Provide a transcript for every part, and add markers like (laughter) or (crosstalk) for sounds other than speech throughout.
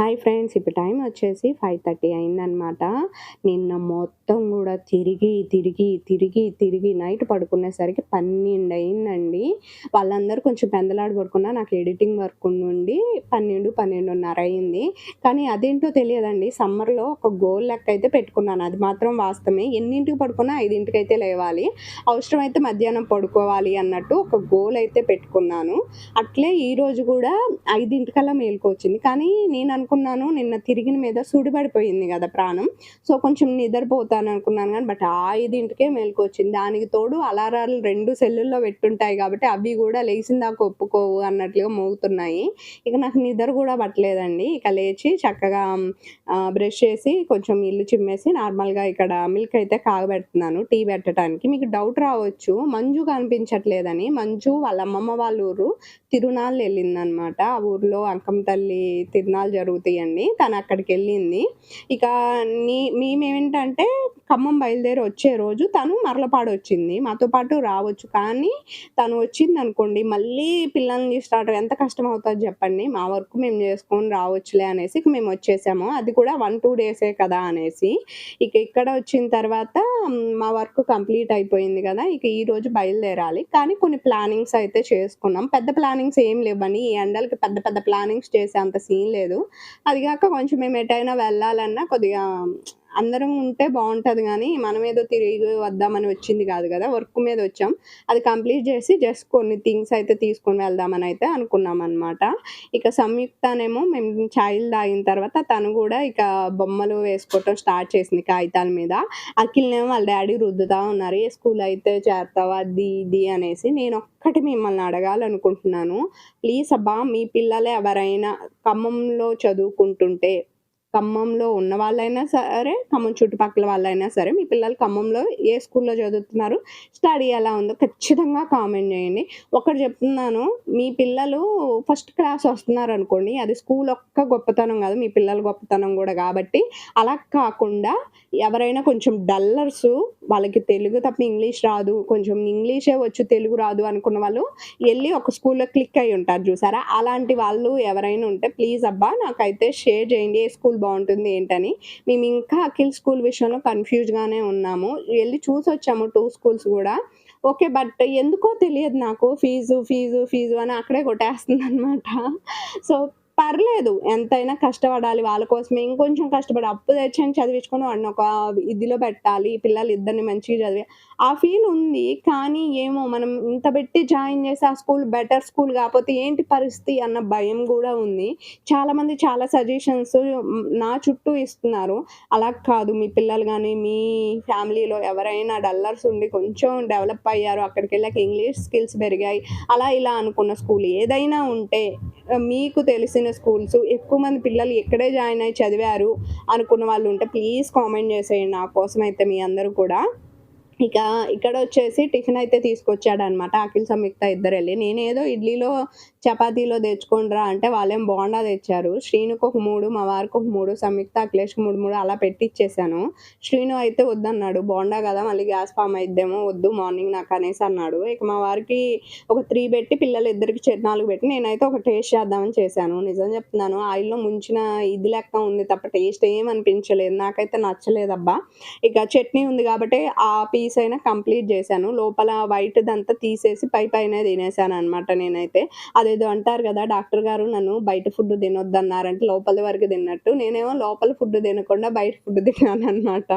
Hi friends ఇప్పుడు time వచ్చేసి five thirty అయిందనమాట నిన్న మొత్తం కూడా తిరిగి తిరిగి తిరిగి తిరిగి నైట్ పడుకునేసరికి పన్నెండు అయిందండి. వాళ్ళందరూ కొంచెం పెందలాడు పడుకున్నా నాకు ఎడిటింగ్ వర్క్ నుండి పన్నెండు పన్నెండున్నర అయింది. కానీ అదేంటో తెలియదండి సమ్మర్లో ఒక గోల్ లెక్క అయితే పెట్టుకున్నాను. అది మాత్రం వాస్తవమే. ఎన్నింటికి పడుకున్నా ఐదింటికి అయితే లేవాలి. అవసరమైతే మధ్యాహ్నం పడుకోవాలి అన్నట్టు ఒక గోల్ అయితే పెట్టుకున్నాను. అట్లే ఈరోజు కూడా ఐదింటికల్లా మేలుకొచ్చింది. కానీ నేను అనుకున్నాను. నిన్న తిరిగిన మీద సుడిపడిపోయింది కదా ప్రాణం. సో కొంచెం నిద్రపోతాను అనుకున్నాను కానీ బట్ ఆ ఐదింటికే మేలుకొచ్చింది. దానికి తోడు అలారాలు రెండు సెల్లుల్లో పెట్టుంటాయి కాబట్టి అవి కూడా లేచిన ఒప్పుకోవు అన్నట్లుగా మోగుతున్నాయి. ఇక నాకు నిద్ర కూడా పట్టలేదండి. ఇక లేచి చక్కగా బ్రష్ చేసి కొంచెం ఇల్లు చిమ్మేసి నార్మల్గా ఇక్కడ మిల్క్ అయితే కాగబెడుతున్నాను టీ పెట్టడానికి మీకు డౌట్ రావచ్చు. మంజు కనిపించట్లేదని. మంజు వాళ్ళ అమ్మమ్మ వాళ్ళ ఊరు తిరునాళ్ళు వెళ్ళిందనమాట ఆ ఊర్లో అంకమ్మ తల్లి తిరునాళ్ళు జరుగుతాయండి. తను అక్కడికి వెళ్ళింది ఇక నీ మేమేంటంటే ఖమ్మం బయలుదేరి వచ్చే రోజు తను మరలపాడు వచ్చింది మాతో పాటు రావచ్చు. కానీ తను వచ్చింది అనుకోండి మళ్ళీ పిల్లల్ని తీసుకురావడం ఎంత కష్టం అవుతుంది చెప్పండి. మా వర్క్ మేము చేసుకొని రావచ్చులే అనేసి ఇక మేము వచ్చేసాము. అది కూడా వన్ టూ డేసే కదా అనేసి. ఇక ఇక్కడ వచ్చిన తర్వాత మా వర్క్ కంప్లీట్ అయిపోయింది కదా ఇక ఈ రోజు బయలుదేరాలి. కానీ కొన్ని ప్లానింగ్స్ అయితే చేసుకున్నాం. పెద్ద ప్లానింగ్స్ ఏం లేవని ఈ ఎండలకి పెద్ద పెద్ద ప్లానింగ్స్ చేసే అంత సీన్ లేదు. అది కాక కొంచెం మేము ఎటైనా వెళ్ళాలన్నా కొద్దిగా అందరం ఉంటే బాగుంటుంది కానీ మనం ఏదో తిరిగి వద్దామని వచ్చింది కాదు కదా వర్క్ మీద వచ్చాం. అది కంప్లీట్ చేసి జస్ట్ కొన్ని థింగ్స్ అయితే తీసుకొని వెళ్దామని అయితే అనుకున్నాం అనమాట ఇక సంయుక్తనేమో మేము చైల్డ్ తాగిన తర్వాత తను కూడా ఇక బొమ్మలు వేసుకోవటం స్టార్ట్ చేసింది కాగితాల మీద. అఖిల్నేమో వాళ్ళ డాడీ రుద్దుతా ఉన్నారు ఏ స్కూల్ అయితే చేస్తావా అది ఇది అనేసి. నేను ఒక్కటి మిమ్మల్ని అడగాలనుకుంటున్నాను. ప్లీజ్ అబ్బా మీ పిల్లలే ఎవరైనా ఖమ్మంలో చదువుకుంటుంటే ఖమ్మంలో ఉన్న వాళ్ళైనా సరే ఖమ్మం చుట్టుపక్కల వాళ్ళైనా సరే మీ పిల్లలు ఖమ్మంలో ఏ స్కూల్లో చదువుతున్నారు స్టడీ ఎలా ఉందో ఖచ్చితంగా కామెంట్ చేయండి. ఒకటి చెప్తున్నాను మీ పిల్లలు ఫస్ట్ క్లాస్ వస్తున్నారు అనుకోండి అది స్కూల్ ఒక్క గొప్పతనం కాదు మీ పిల్లల గొప్పతనం కూడా కాబట్టి అలా కాకుండా ఎవరైనా కొంచెం డల్లర్స్ వాళ్ళకి తెలుగు తప్ప ఇంగ్లీష్ రాదు కొంచెం ఇంగ్లీషే వచ్చు తెలుగు రాదు అనుకున్న వాళ్ళు వెళ్ళి ఒక స్కూల్లో క్లిక్ అయి ఉంటారు చూసారా? అలాంటి వాళ్ళు ఎవరైనా ఉంటే ప్లీజ్ అబ్బా నాకైతే షేర్ చేయండి ఏ స్కూల్ బాగుంటుంది ఏంటని. మేము ఇంకా అఖిల్ స్కూల్ విషయంలో కన్ఫ్యూజ్గానే ఉన్నాము. వెళ్ళి చూసి వచ్చాము టూ స్కూల్స్ కూడా. ఓకే బట్ ఎందుకో తెలియదు నాకు. ఫీజు ఫీజు ఫీజు అని అక్కడే కొట్టేస్తుంది అనమాట సో పర్లేదు. ఎంతైనా కష్టపడాలి. వాళ్ళ కోసమే ఇంకొంచెం కష్టపడి అప్పు తెచ్చని చదివించుకొని వాడిని ఒక ఇదిలో పెట్టాలి. పిల్లలు ఇద్దరిని మంచిగా చదివి ఆ ఫీల్ ఉంది. కానీ ఏమో మనం ఇంత పెట్టి జాయిన్ చేసి ఆ స్కూల్ బెటర్ స్కూల్ కాకపోతే ఏంటి పరిస్థితి అన్న భయం కూడా ఉంది. చాలామంది చాలా సజెషన్స్ నా చుట్టూ ఇస్తున్నారు. అలా కాదు. మీ పిల్లలు కానీ మీ ఫ్యామిలీలో ఎవరైనా డల్లర్స్ ఉండి కొంచెం డెవలప్ అయ్యారు. అక్కడికి వెళ్ళాక ఇంగ్లీష్ స్కిల్స్ పెరిగాయి. అలా ఇలా అనుకున్న స్కూల్ ఏదైనా ఉంటే మీకు తెలిసిన స్కూల్స్ ఎక్కువ మంది పిల్లలు ఎక్కడే జాయిన్ అయ్యి చదివారు అనుకున్న వాళ్ళు ఉంటే ప్లీజ్ కామెంట్ చేసేయండి. నా కోసం అయితే మీ అందరూ కూడా. ఇక ఇక్కడ వచ్చేసి టిఫిన్ అయితే తీసుకొచ్చాడు అనమాట అఖిల్ సంయుక్త ఇద్దరు వెళ్ళి. నేనేదో ఇడ్లీలో చపాతీలో తెచ్చుకోండిరా అంటే వాళ్ళేం బోండా తెచ్చారు. శ్రీనుకు ఒక మూడు మా వారికి ఒక మూడు సంయుక్త అఖిలేష్కి మూడు మూడు అలా పెట్టిచ్చేసాను. శ్రీను అయితే వద్దన్నాడు. బోండా కదా మళ్ళీ గ్యాస్ ఫామ్ అయిద్దేమో వద్దు మార్నింగ్ నాకు అనేసి అన్నాడు. ఇక మా వారికి ఒక త్రీ పెట్టి పిల్లలు ఇద్దరికి నాలుగు పెట్టి నేనైతే ఒక టేస్ట్ చేద్దామని చేశాను. నిజం చెప్తున్నాను ఆయిల్లో ముంచిన ఇది లెక్క ఉంది తప్ప టేస్ట్ ఏం అనిపించలేదు. నాకైతే నచ్చలేదబ్బా. ఇక చట్నీ ఉంది కాబట్టి ఆ పీస్ అయినా కంప్లీట్ చేశాను. లోపల వైట్ దంతా తీసేసి పై పైన తినేసాను అనమాట నేనైతే. అది అదేదో అంటారు కదా డాక్టర్ గారు నన్ను బయట ఫుడ్ తినొద్దు అన్నారంటే లోపల వరకు తిన్నట్టు. నేనేమో లోపల ఫుడ్ తినకుండా బయట ఫుడ్ తిన్నాను అనమాట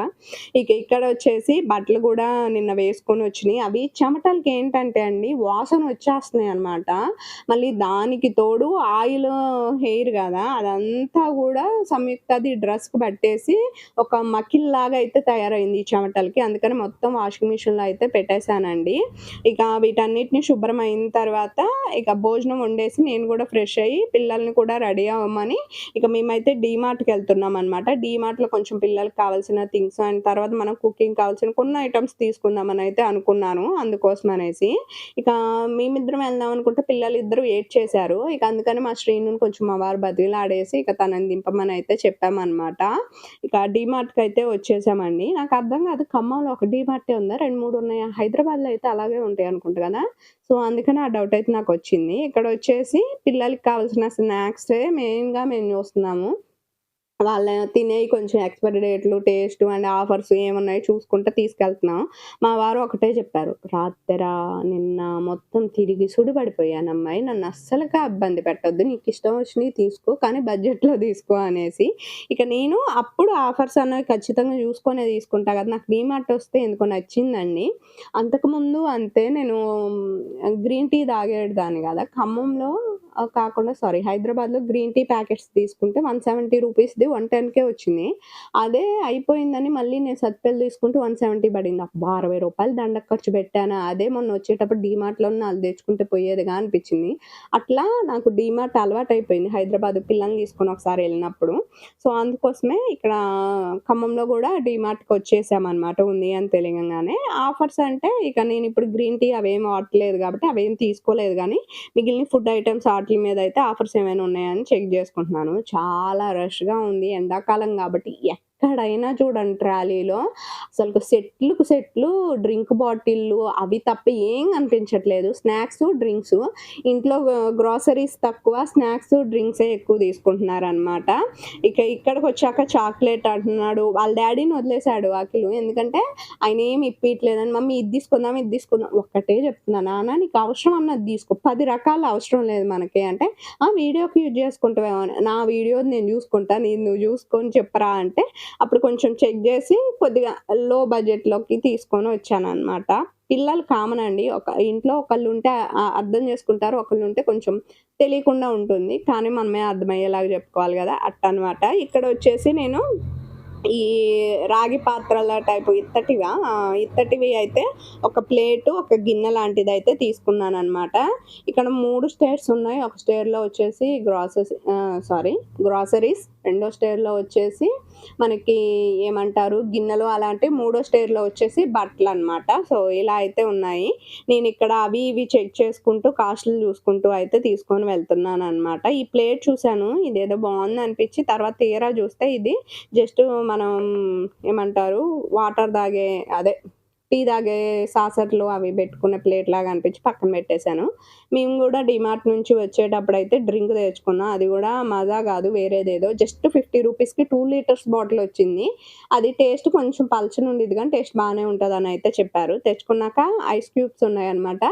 ఇక ఇక్కడ వచ్చేసి బట్టలు కూడా నిన్న వేసుకొని వచ్చినాయి. అవి చెమటలకి ఏంటంటే అండి వాసన వచ్చేస్తున్నాయి అనమాట మళ్ళీ దానికి తోడు ఆయిల్ హెయిర్ కదా అదంతా కూడా సంయుక్తది డ్రెస్కి పట్టేసి ఒక మకిల్ లాగా అయితే తయారైంది ఈ చెమటలకి. అందుకని మొత్తం వాషింగ్ మిషన్లో అయితే పెట్టేశానండి. ఇక వీటన్నిటిని శుభ్రం అయిన తర్వాత ఇక భోజనం వండేసి నేను కూడా ఫ్రెష్ అయ్యి పిల్లల్ని కూడా రెడీ అవ్వమని ఇక మేమైతే డీమార్ట్కి వెళ్తున్నాం అనమాట డీమార్ట్లో కొంచెం పిల్లలకి కావాల్సిన థింగ్స్ అండ్ తర్వాత మనం కుకింగ్ కావాల్సిన కొన్ని ఐటమ్స్ తీసుకుందామని అయితే అనుకున్నాను అందుకోసం అనేసి. ఇక మేమిద్దరం వెళ్దాం అనుకుంటే పిల్లలు ఇద్దరు వెయిట్ చేశారు. ఇక అందుకని మా శ్రీను కొంచెం మా వారు బదిలాడేసి ఇక తనని దింపమని అయితే చెప్పామన్నమాట. ఇక డీమార్ట్కి అయితే వచ్చేసామండి. నాకు అర్థం కాదు ఖమ్మంలో ఒక డీమార్టే ఉందా? రెండు మూడు ఉన్నాయా? హైదరాబాద్లో అయితే అలాగే ఉంటాయి అనుకుంటా కదా? సో అందుకని ఆ డౌట్ అయితే నాకు వచ్చింది. ఇక్కడ వచ్చేసి పిల్లలకి కావాల్సిన స్నాక్స్ మెయిన్గా మేము చూస్తున్నాము వాళ్ళ తినేవి కొంచెం ఎక్స్‌పైరీ డేట్‌లు, టేస్ట్ అండ్ ఆఫర్స్ ఏమున్నాయో చూసుకుంటా తీసుకెళ్తున్నాం. మా వారు ఒకటే చెప్పారు. రాత్రి నిన్న మొత్తం తిరిగి సుడిపడిపోయాను అమ్మాయి నన్ను అస్సలుగా ఇబ్బంది పెట్టొద్దు. ఇష్టం వచ్చినవి తీసుకో. కానీ బడ్జెట్‌లో తీసుకో" అనేసి. ఇక నేను అప్పుడు ఆఫర్స్ అనేవి ఖచ్చితంగా చూసుకొనే తీసుకుంటా కదా! నాకు డీమార్ట్ వస్తే ఎందుకో నచ్చిందండి. అంతకుముందు అంతే నేను గ్రీన్ టీ తాగేదాన్ని కదా ఖమ్మంలో కాకుండా సారీ హైదరాబాద్‌లో గ్రీన్ టీ ప్యాకెట్స్ తీసుకుంటే వన్ సెవెంటీ రూపీస్ 170 రూపీస్‌ది 110కే వచ్చింది. అదే అయిపోయిందని మళ్ళీ నేను సత్పెల్ తీసుకుంటే 170 పడింది. అబ్బా! రూ. 60 దండగ ఖర్చు పెట్టాను అదే మొన్న వచ్చేటప్పుడు డీమార్ట్‌లో 4 తెచ్చుకుంటే పోయేదిగా అనిపించింది. అట్లా నాకు డీమార్ట్ అలవాటు అయిపోయింది హైదరాబాద్ పిల్లల్ని తీసుకొని ఒకసారి వెళ్ళినప్పుడు సో, అందుకోసమే ఇక్కడ ఖమ్మంలో కూడా డీమార్ట్‌కి వచ్చేసామన్నమాట ఉంది అని తెలియంగానే. ఆఫర్స్ అంటే ఇక నేను ఇప్పుడు గ్రీన్ టీ అవేం వాడట్లేదు కాబట్టి అవేం తీసుకోలేదు కానీ మిగిలిన ఫుడ్ ఐటమ్స్ వాటి మీద అయితే ఆఫర్స్ ఏమైనా ఉన్నాయా అని చెక్ చేసుకుంటున్నాను. చాలా రష్‌గా ఉంది. ఎండాకాలం కాబట్టి. ఎక్కడైనా చూడండి ట్రాలీలో అసలు సెట్లకు సెట్లు డ్రింక్ బాటిల్లు అవి తప్ప ఏం కనిపించట్లేదు. స్నాక్స్, డ్రింక్స్ ఇంట్లో గ్రాసరీస్ గ్రోసరీస్ తక్కువ. స్నాక్స్, డ్రింక్సే ఎక్కువ తీసుకుంటున్నారు అనమాట ఇక ఇక్కడికొచ్చాక చాక్లెట్ అంటున్నాడు. వాళ్ళ డాడీని వదిలేసాడు అఖిలు. ఎందుకంటే ఆయన ఏమి ఇప్పియట్లేదని, "మమ్మీ ఇది తీసుకుందాం, ఇది తీసుకుందాం" ఒక్కటే చెప్తున్నా, "నాన్న నీకు అవసరం అన్నది తీసుకో. పది రకాలు అవసరం లేదు మనకి" అంటే, "ఆ! వీడియోకి యూజ్ చేసుకుంటావేమో" అని. "నా వీడియో నేను చూసుకుంటా. నేను నువ్వు చూసుకొని చెప్పరా" అంటే అప్పుడు కొంచెం చెక్ చేసి కొద్దిగా లో బడ్జెట్‌లోకి తీసుకొని వచ్చాననమాట. పిల్లలు కామన్ అండి. ఒక ఇంట్లో ఒకళ్ళుంటే ఉంటే అర్థం చేసుకుంటారు. ఒకళ్ళు ఉంటే కొంచెం తెలియకుండా ఉంటుంది. కానీ మనమే అర్థమయ్యేలాగా చెప్పుకోవాలి కదా! అట్టనమాట. ఇక్కడొచ్చేసి నేను ఈ రాగి పాత్రల టైపు ఇత్తటివా? ఇత్తటివి అయితే ఒక ప్లేటు, ఒక గిన్నె లాంటిదైతే తీసుకున్నాననమాట. ఇక్కడ మూడు స్టేర్స్ ఉన్నాయి. ఒక స్టేర్‌లో వచ్చేసి గ్రాసెస్ సారీ గ్రోసరీస్. రెండో స్టేర్‌లో వచ్చేసి మనకి ఏమంటారు గిన్నెలు అలాంటి మూడో స్టేర్‌లో వచ్చేసి బట్టలు అనమాట సో, ఇలా అయితే ఉన్నాయి. నేను ఇక్కడ అవి ఇవి చెక్ చేసుకుంటూ కాస్ట్‌లు చూసుకుంటూ అయితే తీసుకొని వెళ్తున్నాను అనమాట ఈ ప్లేట్ చూసాను. ఇదేదో బావుందనిపించి తర్వాత తీరా చూస్తే ఇది జస్ట్ మనం ఏమంటారు వాటర్ తాగే అదే టీ తాగే సాసర్లు అవి పెట్టుకునే ప్లేట్ లాగా అనిపించి పక్కన పెట్టేసాను. మేము కూడా డీమార్ట్ నుంచి వచ్చేటప్పుడు అయితే డ్రింక్ తెచ్చుకున్నాం. అది కూడా మజా కాదు వేరేదేదో జస్ట్ 50 రూపీస్‌కి టూ లీటర్స్ బాటిల్ వచ్చింది. అది టేస్ట్ కొంచెం పల్చని ఉండేది కానీ టేస్ట్ బాగానే ఉంటుంది అని అయితే చెప్పారు. తెచ్చుకున్నాక ఐస్ క్యూబ్స్ ఉన్నాయన్నమాట.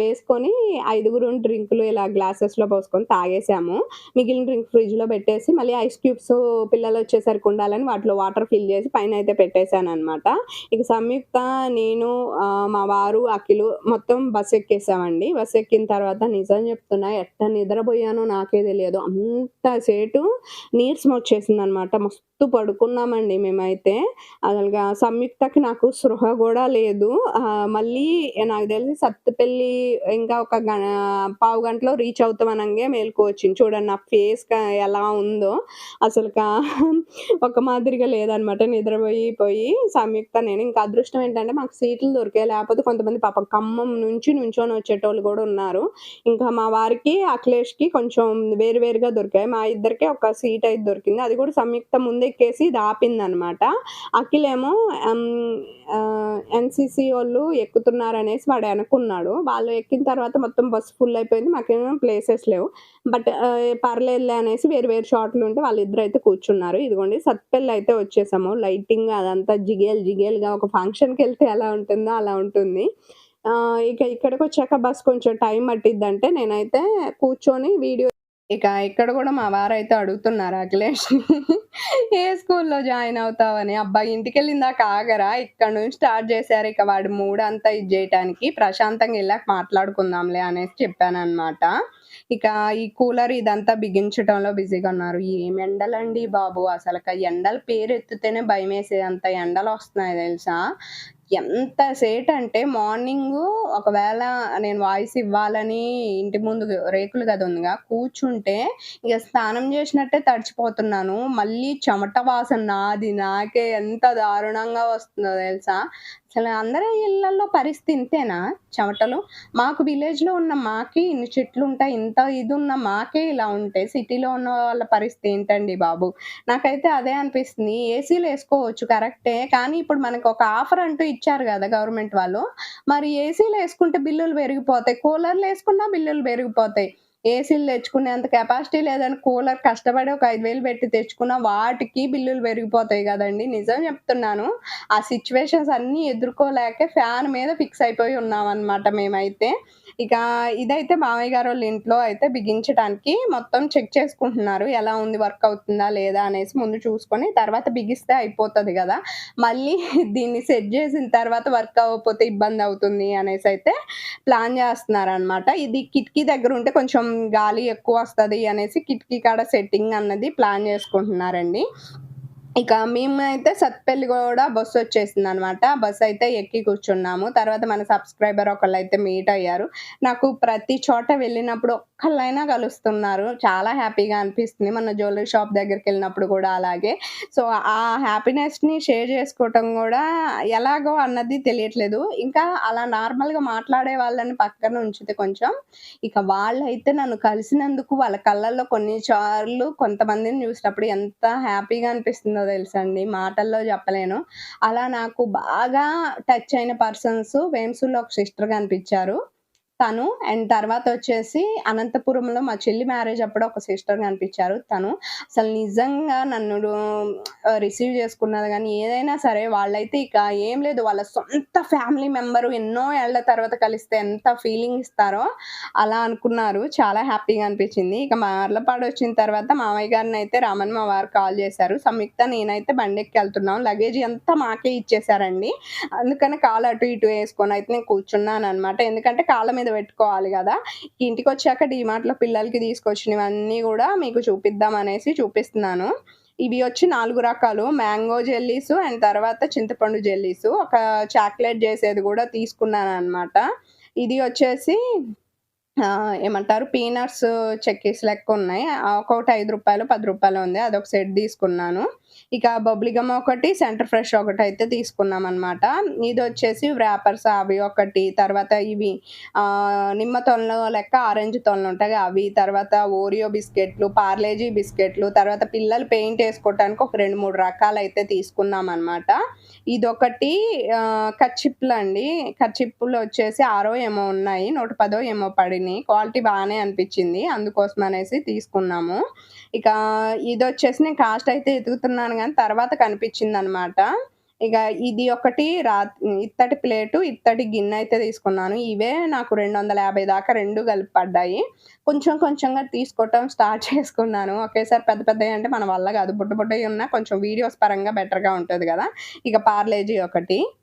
వేసుకొని ఐదుగురు డ్రింకులు ఇలా గ్లాసెస్‌లో పోసుకొని తాగేసాము. మిగిలిన డ్రింక్ ఫ్రిడ్జ్‌లో పెట్టేసి మళ్ళీ ఐస్ క్యూబ్స్ పిల్లలు వచ్చేసరికి ఉండాలని వాటిలో వాటర్ ఫిల్ చేసి పైన అయితే పెట్టేశాను అనమాట ఇక సంయుక్త, నేను మా వారు, అఖిలు మొత్తం బస్ ఎక్కేసామండి. బస్ ఎక్కిన తర్వాత నిజం చెప్తున్నా ఎట్ట నిద్రపోయానో నాకే తెలియదు. అంత సేటు వచ్చేసింది అనమాట మస్తు పడుకున్నామండి మేమైతే. అసలుగా సంయుక్తకి నాకు స్పృహ కూడా లేదు. మళ్ళీ నాకు తెలిసి సత్తుపెల్లి ఇంకా ఒక గ పావుగంటలో రీచ్ అవుతాం అనంగే చూడండి నా ఫేస్ ఎలా ఉందో అసలుగా (laughs) ఒక మాదిరిగా లేదనమాట. నిద్రపోయి పోయి సంయుక్త నేను ఇంకా అదృష్టం ఏంటంటే మా మాకు సీట్లు దొరికాయి. లేకపోతే కొంతమంది పాప ఖమ్మం నుంచి నుంచొని వచ్చేటోళ్ళు కూడా ఉన్నారు. ఇంకా మా వారికి, అఖిలేష్‌కి కొంచెం వేరు వేరుగా దొరికాయి. మా ఇద్దరికే ఒక సీట్ అయితే దొరికింది. అది కూడా సంయుక్త ముందెక్కేసి ఇది ఆపిందనమాట. అఖిలేమో హ్మ్, ఆహ్, ఎన్‌సీసీ ఎక్కుతున్నారు ఎక్కుతున్నారనేసి వాడు అనుకున్నాడు వాళ్ళు ఎక్కిన తర్వాత మొత్తం బస్సు ఫుల్ అయిపోయింది. మాకేమో ప్లేసెస్ లేవు. బట్ పర్లేదులే అనేసి వేరు వేరు షాట్లు ఉంటే వాళ్ళిద్దరు అయితే కూర్చున్నారు. ఇదిగోండి సత్పెల్లి అయితే వచ్చేసాము. లైటింగ్ అదంతా జిగేల్ జిగేల్‌గా ఒక ఫంక్షన్‌కెళ్తే ఎలా ఉంటుందో అలా ఉంటుంది. ఇక ఇక ఇక్కడికొచ్చాక బస్ కొంచెం టైం పట్టిద్దంటే నేనైతే కూర్చొని వీడియో ఇక ఇక్కడ కూడా మా వారైతే అడుగుతున్నారు అఖిలేష్ ఏ స్కూల్‌లో జాయిన్ అవుతావని. అబ్బా! ఇంటికెళ్ళిందాక కాగరా ఇక్కడ నుంచి స్టార్ట్ చేశారు. ఇక వాడు మూడంతా ఇది చేయటానికి ప్రశాంతంగా వెళ్ళాక మాట్లాడుకుందాంలే అనేసి చెప్పాననమాట. ఇక ఈ కూలర్ ఇదంతా బిగించడంలో బిజీగా ఉన్నారు. ఏం ఎండలండి బాబు! అసలక ఎండల అంత ఎండలు వస్తున్నాయి తెలుసా? ఎంత అంటే మార్నింగ్ ఒకవేళ నేను వాయిస్ ఇవ్వాలని ఇంటి ముందు రేకులు గది ఉందిగా కూర్చుంటే ఇక స్నానం చేసినట్టే తడిచిపోతున్నాను. మళ్ళీ చెమట వాసన నాది నాకే ఎంత దారుణంగా వస్తుందో తెలుసా? అసలు అందరి ఇళ్ళలో పరిస్థితి ఇంతేనా చెమటలు? మాకు విలేజ్‌లో ఉన్న మాకే ఇన్ని చెట్లు ఉంటాయి ఇంత ఇది ఉన్న మాకే ఇలా ఉంటాయి సిటీలో ఉన్న వాళ్ళ పరిస్థితి ఏంటండి బాబు! నాకైతే అదే అనిపిస్తుంది. ఏసీలేసుకోవచ్చు కరెక్టే. కానీ ఇప్పుడు మనకు ఒక ఆఫర్ అంటూ ఇచ్చారు కదా గవర్నమెంట్ వాళ్ళు. మరి ఏసీలేసుకుంటే బిల్లులు పెరిగిపోతాయి. కూలర్లు వేసుకున్నా బిల్లులు పెరిగిపోతాయి. ఏసీలు తెచ్చుకునేంత కెపాసిటీ లేదని కూలర్ కష్టపడి ఒక ఐదు వేలు పెట్టి తెచ్చుకున్న వాటికి బిల్లులు పెరిగిపోతాయి కదండి నిజం చెప్తున్నాను. ఆ సిచ్యువేషన్స్ అన్నీ ఎదుర్కోలేక ఫ్యాన్ మీద ఫిక్స్ అయిపోయి ఉన్నాం అనమాట మేమైతే. ఇక ఇదైతే మామయ్య గారు వాళ్ళ ఇంట్లో అయితే బిగించడానికి మొత్తం చెక్ చేసుకుంటున్నారు. ఎలా ఉంది వర్క్ అవుతుందా? లేదా? అనేసి ముందు చూసుకొని తర్వాత బిగిస్తే అయిపోతది కదా మళ్ళీ దీన్ని సెట్ చేసిన తర్వాత వర్క్ అవ్వకపోతే ఇబ్బంది అవుతుంది అనేసి అయితే ప్లాన్ చేస్తున్నారు అనమాట ఇది కిటికీ దగ్గర ఉంటే కొంచెం గాలి ఎక్కువ వస్తుంది అనేసి కిటికీ కాడ సెట్టింగ్ అన్నది ప్లాన్ చేసుకుంటున్నారండి ఇక మేమైతే సత్తుపల్లి గూడా బస్సు అయితే ఎక్కి కూర్చున్నాము. తర్వాత మన సబ్స్క్రైబర్ ఒకళ్ళైతే మీట్ అయ్యారు. నాకు ప్రతి చోట వెళ్ళినప్పుడు ఒక్కళ్ళైనా కలుస్తున్నారు. చాలా హ్యాపీగా అనిపిస్తుంది. మన జ్యువెలరీ షాప్ దగ్గరికెళ్ళినప్పుడు కూడా అలాగే. సో, ఆ హ్యాపీనెస్‌ని షేర్ చేసుకోవటం కూడా ఎలాగో అన్నది తెలియట్లేదు. ఇంకా అలా నార్మల్‌గా మాట్లాడే వాళ్ళని పక్కన ఉంచితే కొంచెం, ఇక వాళ్ళైతే నన్ను కలిసినందుకు వాళ్ళ కళ్ళల్లో కొన్నిసార్లు కొంతమందిని చూసినప్పుడు ఎంత హ్యాపీగా అనిపిస్తుందో తెలుసా అండి. మాటల్లో చెప్పలేను. అలా నాకు బాగా టచ్ అయిన పర్సన్స్ వేంసూర్‌లో ఒక సిస్టర్ కనిపించారు తను అండ్ తర్వాత వచ్చేసి అనంతపురంలో మా చెల్లి మ్యారేజ్ అప్పుడు ఒక సిస్టర్ కనిపించారు తను అసలు నిజంగా నన్ను రిసీవ్ చేసుకున్నది కానీ ఏదైనా సరే వాళ్ళైతే ఇక ఏం లేదు వాళ్ళ సొంత ఫ్యామిలీ మెంబరు ఎన్నో ఏళ్ళ తర్వాత కలిస్తే ఎంత ఫీలింగ్ ఇస్తారో అలా అనుకున్నారు. చాలా హ్యాపీగా అనిపించింది ఇక మర్లపాడొచ్చిన తర్వాత మామయ్య గారినైతే రామన్ మా వారు కాల్ చేశారు. సంయుక్త నేనైతే బండెక్కెళ్తున్నాం. లగేజ్ అంతా మాకే ఇచ్చేసారండి. అందుకని కాలు అటు ఇటు వేసుకొని అయితే నేను కూర్చున్నాను అనమాట ఎందుకంటే కాళ్ళ మీద పెట్టుకోవాలి కదా ఇంటికి వచ్చాక డిమార్ట్లో పిల్లలకి తీసుకొచ్చినవన్నీ కూడా మీకు చూపిద్దాం అనేసి చూపిస్తున్నాను. ఇవి వచ్చి నాలుగు రకాలు మ్యాంగో జెల్లీసు అండ్ తర్వాత చింతపండు జెల్లీసు. ఒక చాక్లెట్ చేసేది కూడా తీసుకున్నాను అనమాట ఇది వచ్చేసి ఏమంటారు పీనట్స్ చెక్కీస్ లెక్క ఉన్నాయి ఒక్కొక్కటి ఐదు రూపాయలు పది రూపాయలు ఉంది. అదొక సెట్ తీసుకున్నాను. ఇక బబ్లిగమ్ ఒకటి, సెంటర్ ఫ్రెష్ ఒకటి అయితే తీసుకున్నాం అనమాట ఇది వచ్చేసి వ్రాపర్స్ అవి ఒకటి, తర్వాత ఇవి నిమ్మ తొనలు లెక్క ఆరెంజ్ తొనలుంటాయి అవి, తర్వాత ఓరియో బిస్కెట్లు, పార్లేజీ బిస్కెట్లు, తర్వాత పిల్లలు పెయింట్ వేసుకోవటానికి ఒక 2, 3 రకాలైతే ఇది ఇదొకటి కచ్చిప్పులు కర్చిప్‌లండి. కచ్చిప్పులు వచ్చేసి ఆరో ఏమో ఉన్నాయి. 110 ఏమో పడినాయి క్వాలిటీ బాగానే అనిపించింది అందుకోసం అనేసి తీసుకున్నాము. ఇక ఇది వచ్చేసి నేను కాస్ట్ అయితే ఎతుకుతున్నాను కానీ తర్వాత కనిపిచ్చిందనమాట. ఇక ఇది ఒకటి రా ఇత్తటి ప్లేటు, ఇత్తటి గిన్నె అయితే తీసుకున్నాను. ఇవే నాకు 250 దాకా రెండు కలిపి పడ్డాయి. కొంచెం కొంచెంగా తీసుకోవటం స్టార్ట్ (laughs) చేసుకున్నాను. ఒకేసారి పెద్ద పెద్దయంటే మన వల్ల కాదు బుట్ట బుడ్డయి ఉన్నా కొంచెం వీడియోస్ పరంగా బెటర్‌గా ఉంటుంది కదా ఇక పార్లేజీ ఒకటి.